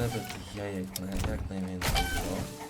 żeby tych jajek jak najwięcej było.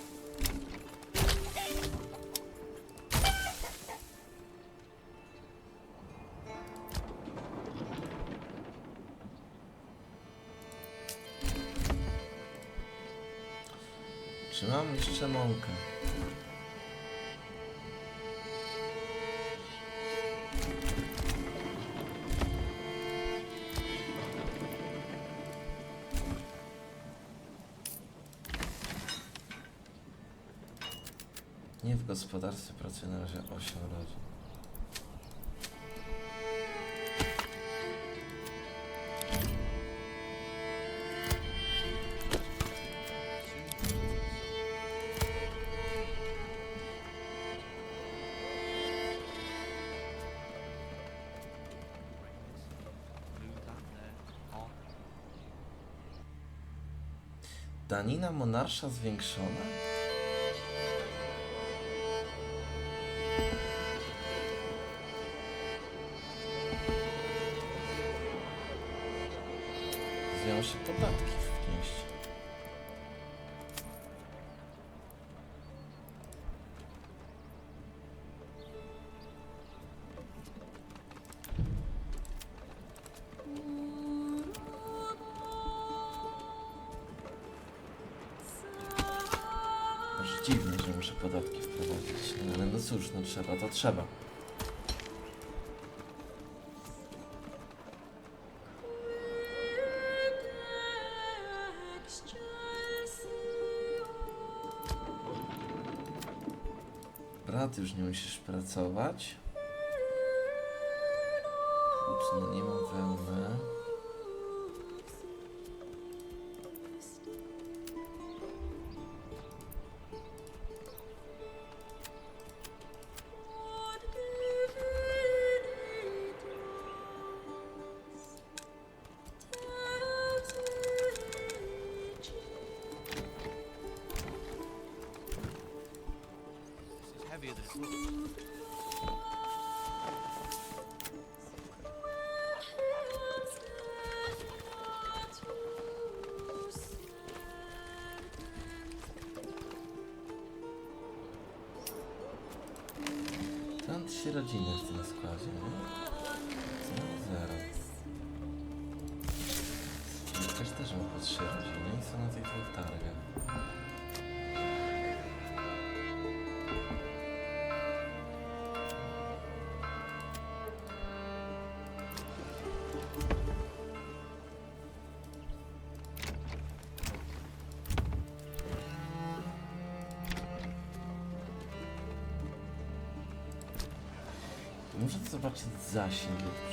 Nie w gospodarstwie pracuje na razie 8 rodzin. Danina monarsza zwiększona? Zwiął się podatki wnieść. Dziwne, że muszę podatki wprowadzić. No, ale no cóż, no trzeba, to trzeba. Musisz pracować. Płótno nie mam wełny. Trzy rodziny w tym składzie, nie? Co? Zero. Jakaś też ma po trzy rodziny i są na tych dwóch targach.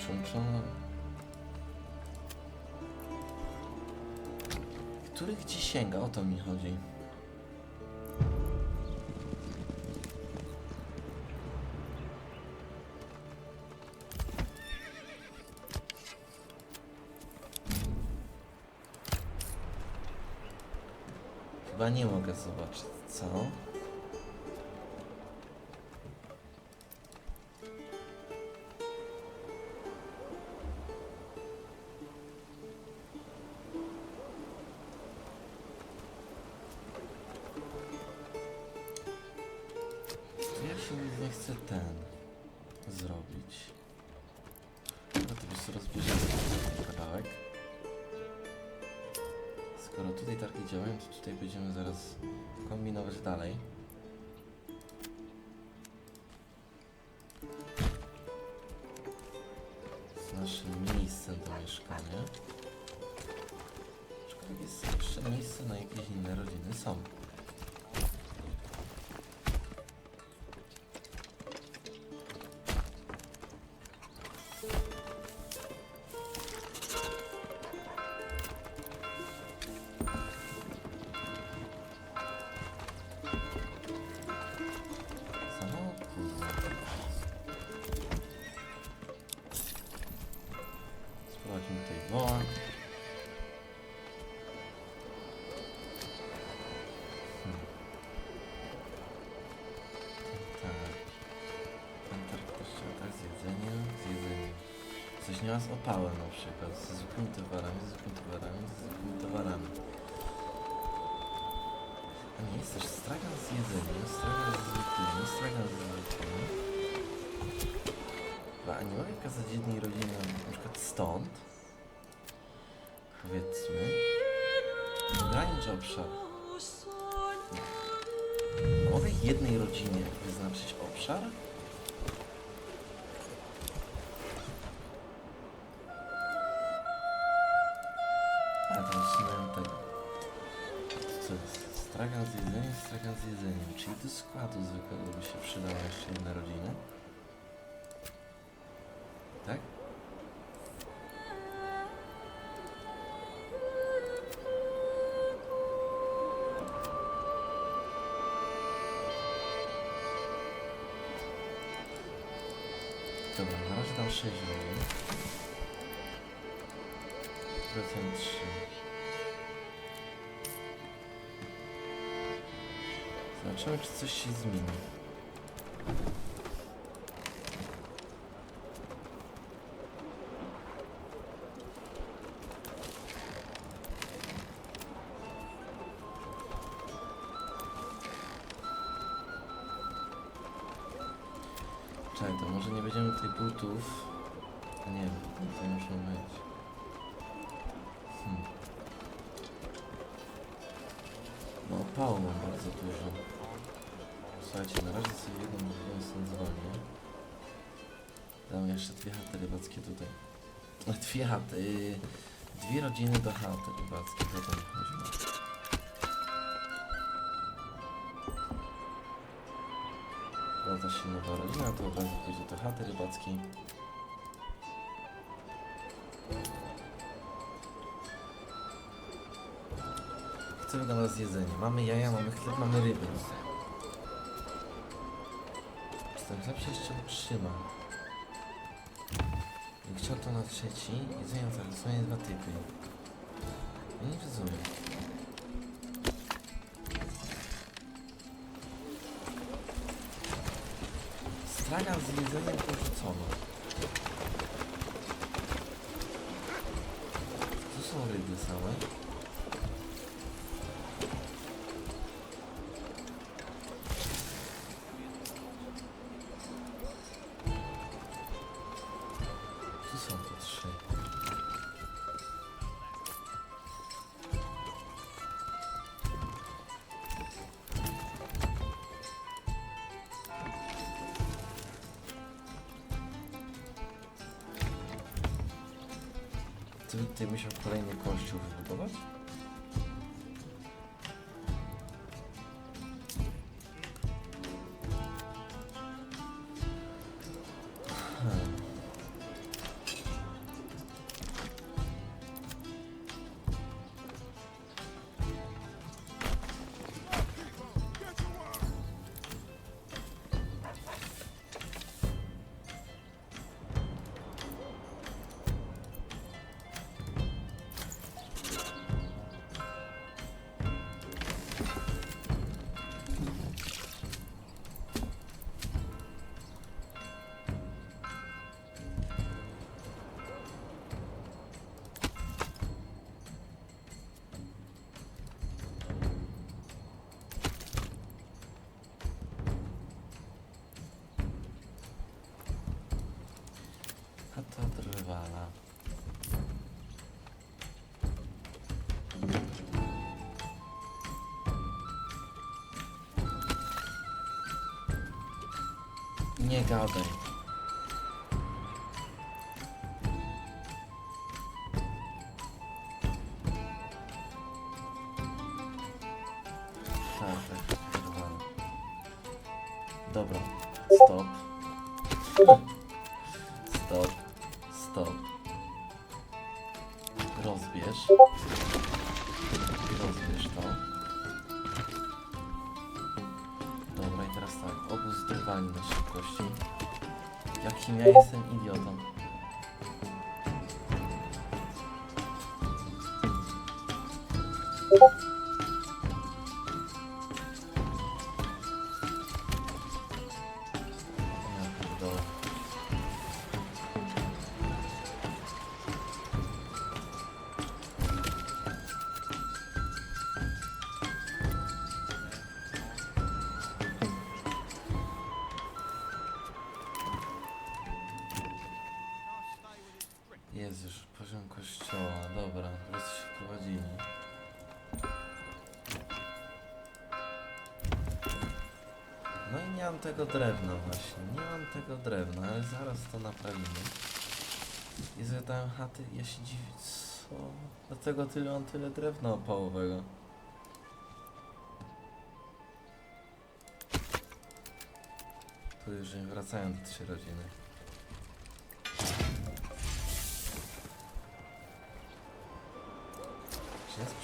Przyłączono. Których ci sięga? O to mi chodzi. Chyba nie mogę zobaczyć, co? Skoro tutaj targi działają, to tutaj będziemy zaraz kombinować dalej. Z naszym miejscem do mieszkania. Aczkolwiek jest jeszcze miejsce na jakieś inne rodziny. Są. Sprawdźmy tutaj woła. Hmm. Tak. Kościoła, tak, z jedzeniem, z jedzeniem. Coś nie ma z opałem na przykład, z zwykłymi towarami, z zwykłymi towarami, z zwykłymi towarami. A nie, jest też stragan z jedzeniem, stragan z zwykłymi, stragan z zwykłymi. Chyba, a nie mogę kazać jednej rodzinie na przykład stąd? Powiedzmy. Ogranicz obszar. Mogę jednej rodzinie wyznaczyć obszar? A to usunąłem tego. Co jest? Stragan z jedzeniem, stragan z jedzeniem. Czyli do składu zwykłego by się przydała jeszcze jedna rodzina. Zobaczymy, czy coś się zmieni. Dwie rodziny do chaty rybackiej. To mi chodziło. Zgadza się nowa rodzina, to od razu pójdzie do chaty rybackiej. Co wygląda z jedzenia? Mamy jaja, mamy chleb, mamy ryby. Czy ten chleb się jeszcze utrzyma? I chciał to na trzeci, jedzenie za dosłownie dwa typy. Nie rozumiem. Ty, musiał kolejny kościół wybudować? Nie gadaj. Dobra, stop. Stop. Stop. Rozbierz. Rozbierz to. Tak. Obóz na szybkości. Jakim ja jestem idiotą. Ja Jezus, poziom kościoła, dobra, teraz się wprowadzimy. No i nie mam tego drewna właśnie, nie mam tego drewna, ale zaraz to naprawimy. I zadałem chaty, ja się dziwię, co? Dlatego tyle on tyle drewna opałowego. Tu już nie wracają te trzy rodziny.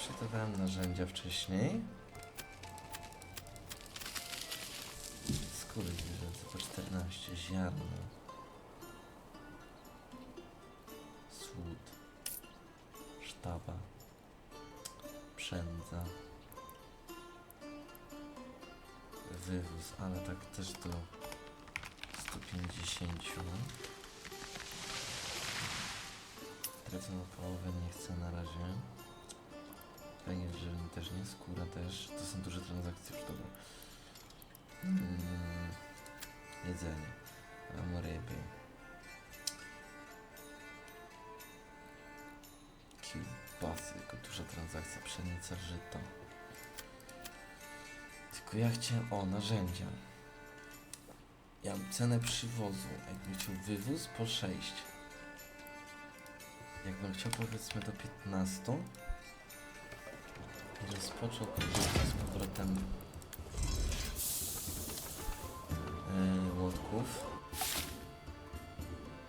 Sprzedawałem narzędzia wcześniej? Skóry zwierzęce po 14, ziarno. Słód. Sztaba. Przędza. Wywóz, ale tak też do 150. Drewno połowę nie chcę na razie. Węgiel drzewny też nie, skóra też. To są duże transakcje już dobra. Mm, jedzenie. Mam ryby. Kiełbasy, jako duża transakcja, pszenica, żyto. Tylko ja chciałem, o, narzędzia. Ja mam cenę przywozu, jakbym chciał wywóz po 6. Jakbym chciał powiedzmy do 15, rozpoczął z powrotem yy, łotków.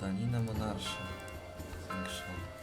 Danina monarsza zwiększona.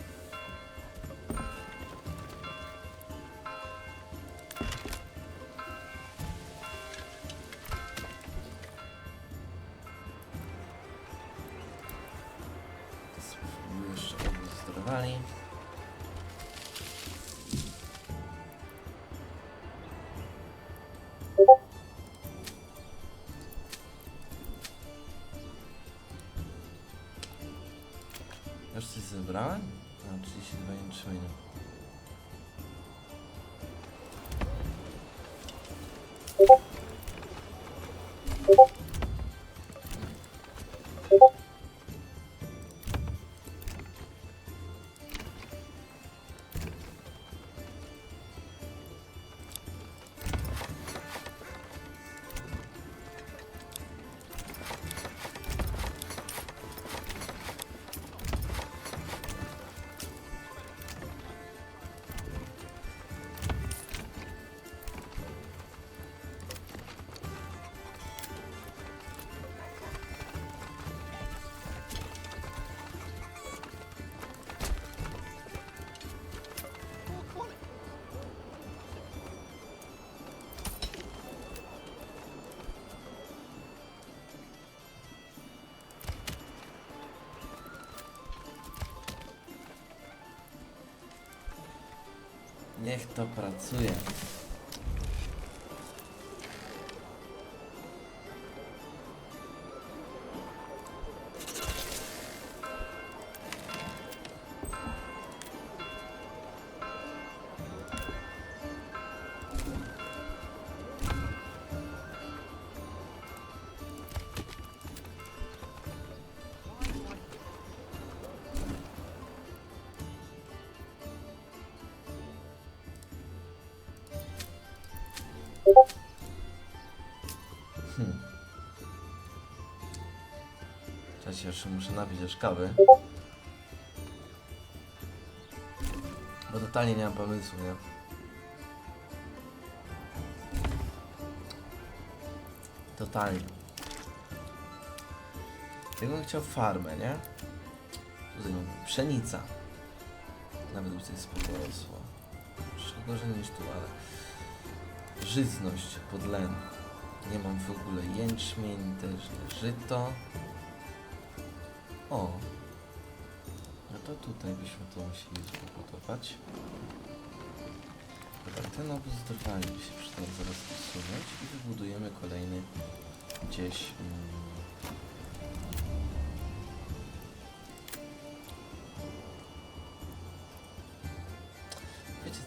Niech to pracuje. Cześć, jeszcze muszę napić też kawy. Bo totalnie nie mam pomysłu, nie? Totalnie. Jakbym chciał farmę, nie? Pszenica. Nawet spoko rosła. Jeszcze gorzej niż tu, ale... Żyzność, podlen. Nie mam w ogóle jęczmień, też żyto. O. No to tutaj byśmy to musieli zbudować. Dobra, ten obóz drwali się przydał zaraz usunąć i wybudujemy kolejny gdzieś... Mm,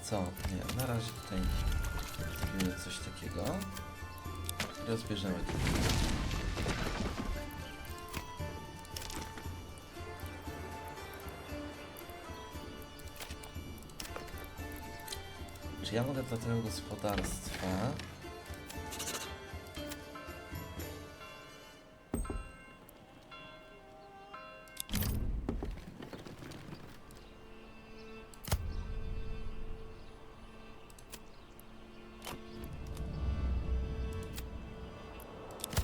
co? Nie, na razie tutaj zrobimy coś takiego. Rozbierzemy to. Czy ja mogę do tego gospodarstwa...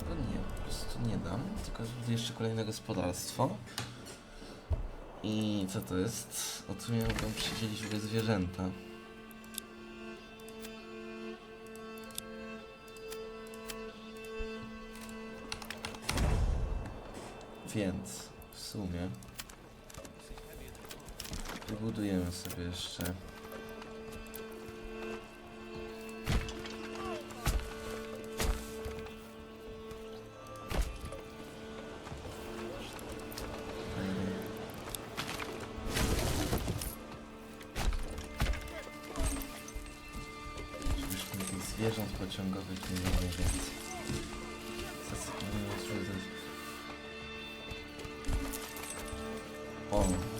No nie, po prostu nie dam, tylko jeszcze kolejne gospodarstwo. I co to jest? O tym miałbym przydzielić w ogóle zwierzęta. Więc w sumie wybudujemy sobie jeszcze O!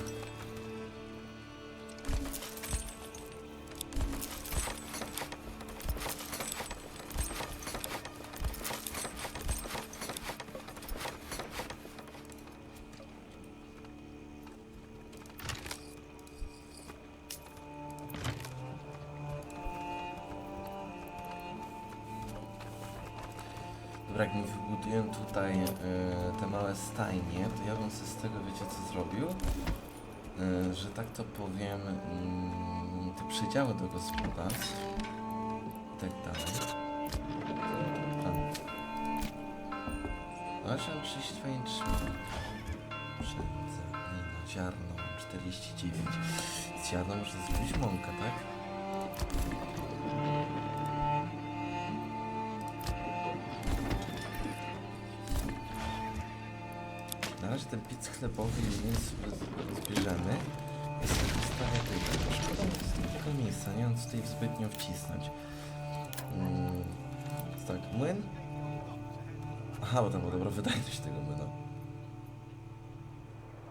Dobra, wybuduję tutaj e, te małe stajnie, to ja bym sobie z tego, wiecie co zrobił? E, że tak to powiem, mm, te przydziały do gospodarstw i tak dalej. A. 832 trzmi. Pszenica, glina, ziarno, 49. Z ziarna muszę zrobić mąkę, tak? Ten piec chlebowy nie jest zbierzemy. Jest to wystawa tego. Szkoda tego miejsca, nie mam tutaj zbytnio wcisnąć. Mm, tak, młyn. Aha, bo tam była dobra wydajność tego młyna.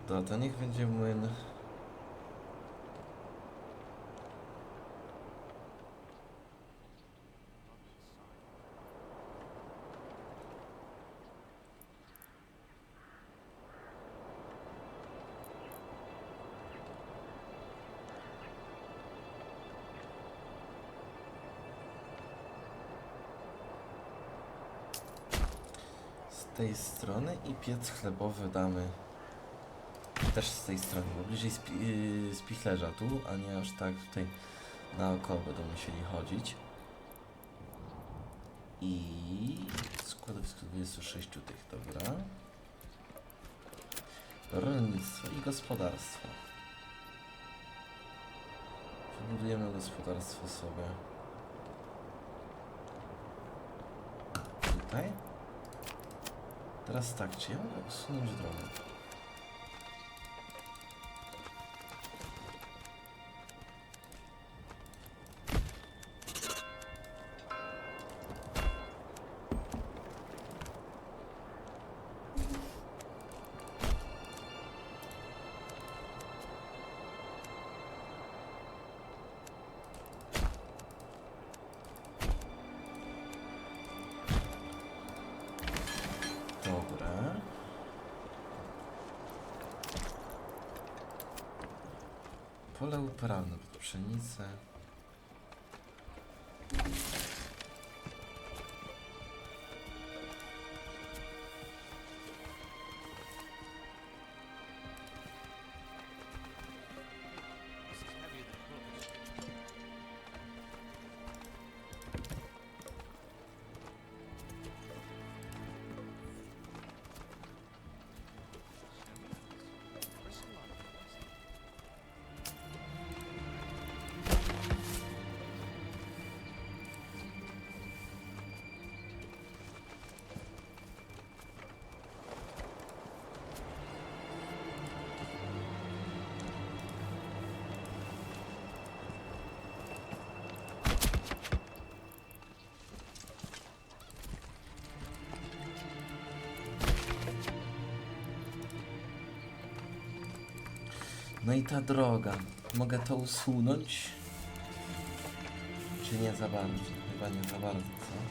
To, to niech będzie młyn. Tej strony i piec chlebowy damy też z tej strony, bo bliżej spi yy, spichlerza tu, a nie aż tak tutaj naokoło będą musieli chodzić. I składowisko 26 tych, dobra. Rolnictwo i gospodarstwo. Wybudujemy gospodarstwo sobie. Tutaj. Teraz tak, czy ja mogę usunąć drogę? Pole uprawne pod pszenicę. No i ta droga. Mogę to usunąć? Czy nie za bardzo? Chyba nie za bardzo, co?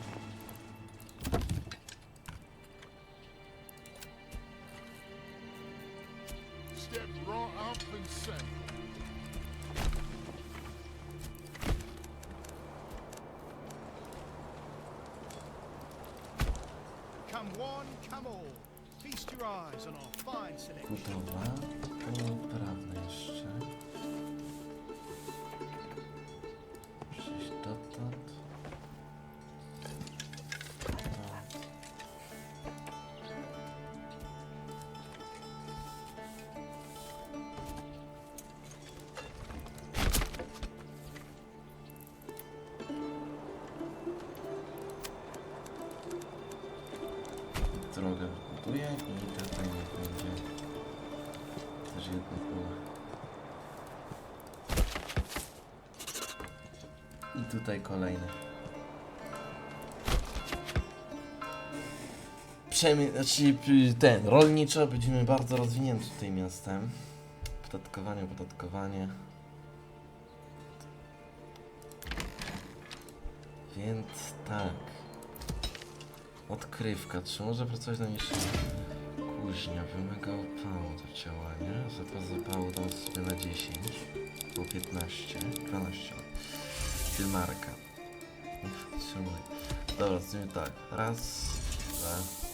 Come one, come all. Selection. Budowa. Uprawne jeszcze. I tutaj kolejne. Przemy, znaczy ten, rolniczo będziemy bardzo rozwinięty tutaj miastem. Podatkowanie, podatkowanie. Więc tak. Odkrywka. Czy może pracować na niższym? Kuźnia wymaga opału do działania. Zapas zapału dam sobie na 10. Było 15. 12. Filmarka. Uff, Trzymaj. Dobra, zrobimy tak. Raz, dwa,